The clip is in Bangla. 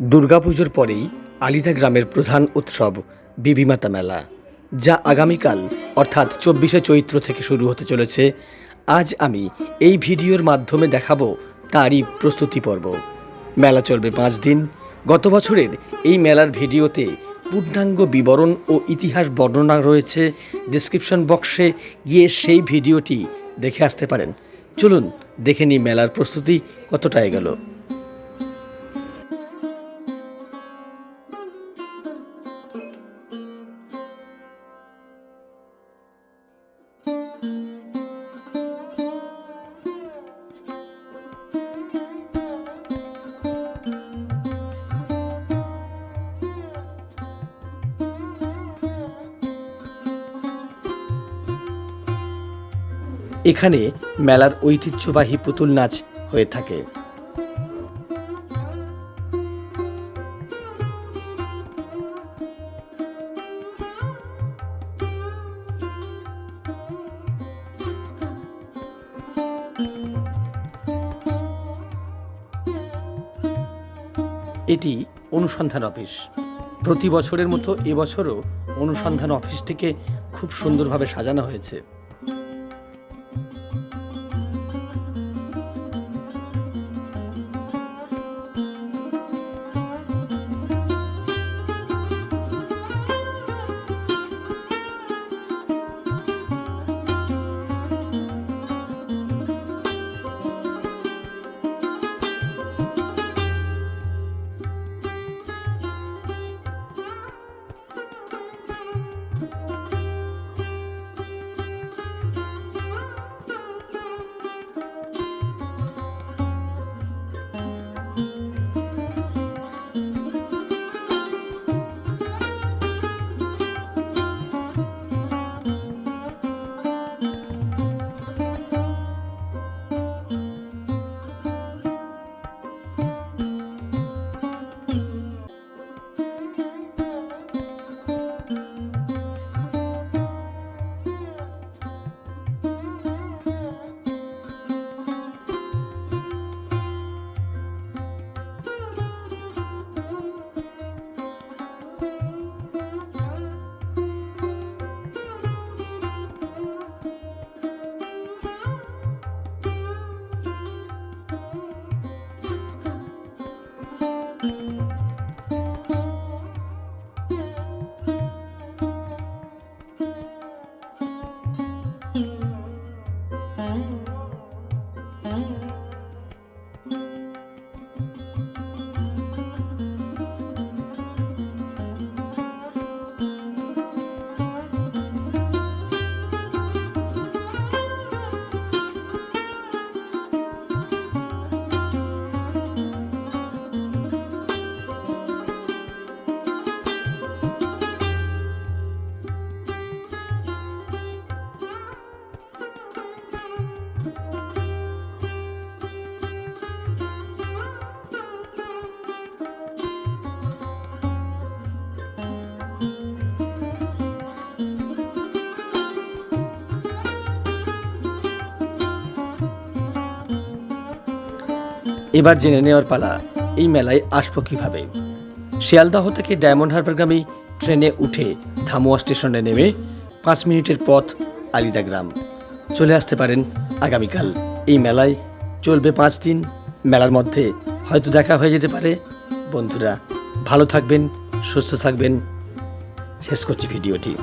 দুর্গাপুজোর পরেই আলিদা গ্রামের প্রধান উৎসব বিবিমাতা মেলা, যা আগামীকাল, অর্থাৎ চব্বিশে চৈত্র থেকে শুরু হতে চলেছে। আজ আমি এই ভিডিওর মাধ্যমে দেখাবো তারই প্রস্তুতি পর্ব। মেলা চলবে পাঁচ দিন। গত বছরের এই মেলার ভিডিওতে পূর্ণাঙ্গ বিবরণ ও ইতিহাস বর্ণনা রয়েছে। ডিসক্রিপশন বক্সে গিয়ে সেই ভিডিওটি দেখে আসতে পারেন। চলুন দেখে নিই মেলার প্রস্তুতি কতটা এগোলো এখানে মেলার ঐতিহ্যবাহী পুতুল নাচ হয়ে থাকে। এটি অনুসন্ধান অফিস। প্রতি বছরের মতো এবছরও অনুসন্ধান অফিসটিকে খুব সুন্দরভাবে সাজানো হয়েছে। এবার জেনে নেওয়ার পালা এই মেলায় আসব কীভাবে? শিয়ালদাহ থেকে ডায়মন্ড হারবারগামী ট্রেনে উঠে ধামুয়া স্টেশনে নেমে পাঁচ মিনিটের পথ আলিদা গ্রাম। চলে আসতে পারেন আগামীকাল। এই মেলায় চলবে পাঁচ দিন। মেলার মধ্যে হয়তো দেখা হয়ে যেতে পারে। বন্ধুরা, ভালো থাকবেন, সুস্থ থাকবেন। শেষ করছি ভিডিওটি।